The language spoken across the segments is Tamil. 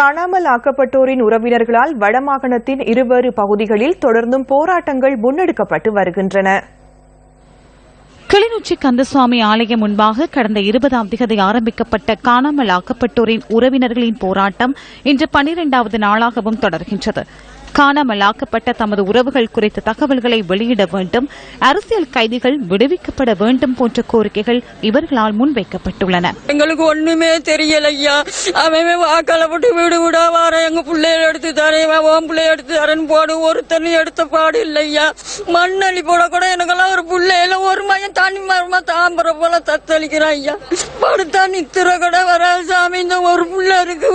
காணாமல் ஆக்கப்பட்டோரின் உறவினர்களால் வடமாகாணத்தின் இருவேறு பகுதிகளில் தொடர்ந்தும் போராட்டங்கள் முன்னெடுக்கப்பட்டு வருகின்றன. கிளிநொச்சி கந்தசுவாமி ஆலயம் முன்பாக கடந்த இருபதாம் திகதி ஆரம்பிக்கப்பட்ட காணாமல் ஆக்கப்பட்டோரின் உறவினர்களின் போராட்டம் இன்று பனிரெண்டாவது நாளாகவும் தொடர்கின்றது. காணாமல் ஆக்கப்பட்ட தமது உறவுகள் குறித்த தகவல்களை வெளியிட வேண்டும் அரசியல் கைதிகள் விடுவிக்கப்பட வேண்டும் போன்ற கோரிக்கைகள் இவர்களால் முன்வைக்கப்பட்டுள்ளன. எங்களுக்கு ஒண்ணுமே தெரியல ஐயா அவன் வாக்கால போட்டு வீடு விடா வார எங்க பிள்ளைய எடுத்து தரேன் உன் பிள்ளைய எடுத்து தரேன் போடு ஒரு தண்ணி எடுத்த பாடு இல்லையா? மண்ணலி போட கூட எனக்கெல்லாம் ஒரு பிள்ளையில ஒரு மையம் தண்ணி மரமா தாம்பரம் போல தத்தளிக்கிறான் ஐயா. படுத்தா நித்திர கூட வர சாமி இந்த ஒரு பிள்ளை இருக்கு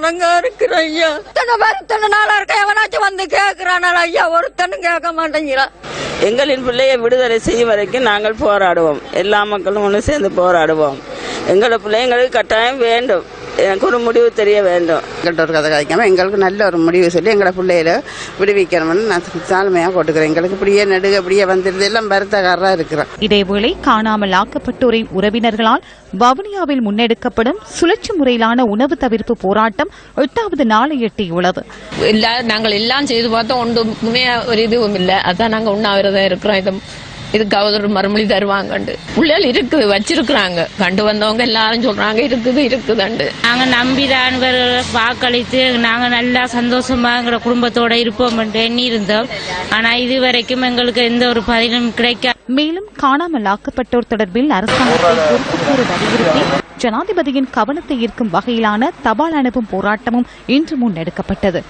குரங்கா இருக்கிற ஐயா. இத்தனை பேர் இத்தனை நாளா இருக்க எவனாச்சும் வந்து கேக்குறானா ஐயா ஒருத்தனும் கேட்க மாட்டேங்கிறான் எங்களின் பிள்ளையை விடுதலை செய்யும் வரைக்கும் நாங்கள் போராடுவோம். எல்லா மக்களும் ஒன்று சேர்ந்து போராடுவோம். எங்களோட பிள்ளைங்களுக்கு கட்டாயம் வேண்டும். எனக்கு ஒரு முடிவு தெரிய வேண்டும். எங்கள்கிட்ட ஒரு கதை காய்க்காம எங்களுக்கு நல்ல ஒரு முடிவு சொல்லி எங்களை பிள்ளையில விடுவிக்கணும்னு நான் தாழ்மையாக போட்டுக்கிறேன். எங்களுக்கு இப்படியே நடுக இப்படியே வந்துருது எல்லாம் வருத்தக்காரராக இருக்கிறேன். இதேவேளை காணாமல் ஆக்கப்பட்டோரின் உறவினர்களால் வவுனியாவில் முன்னெடுக்கப்படும் சுழற்சி முறையிலான உணவு தவிர்ப்பு போராட்டம் எட்டாவது நாளை எட்டியுள்ளது எல்லா நாங்கள் எல்லாம் செய்து பார்த்தோம். ஒன்றுமே ஒரு இதுவும் இல்லை. அதான் நாங்க உண்ணாவிரதம் இருக்கிறோம். இது இதுக்காவது ஒரு மறுமொழி தருவாங்கண்டு. பிள்ளைகள் இருக்குது வச்சிருக்கிறாங்க. கண்டு வந்தவங்க எல்லாரும் சொல்றாங்க இருக்குது இருக்குதுண்டு. நாங்க இவர்களை வாக்களித்து நாங்க நல்லா சந்தோஷமா எங்களோட குடும்பத்தோட இருப்போம் என்று எண்ணி இருந்தோம் ஆனா இது வரைக்கும் எங்களுக்கு எந்த ஒரு பதிலும் கிடைக்க மேலும் காணாமல் ஆக்கப்பட்டோர் தொடர்பில் அரசாங்கத்தை வலியுறுத்தி ஜனாதிபதியின் கவனத்தை ஈர்க்கும் வகையிலான தபால் அனுப்பும் போராட்டமும் இன்று முன்னெடுக்கப்பட்டது.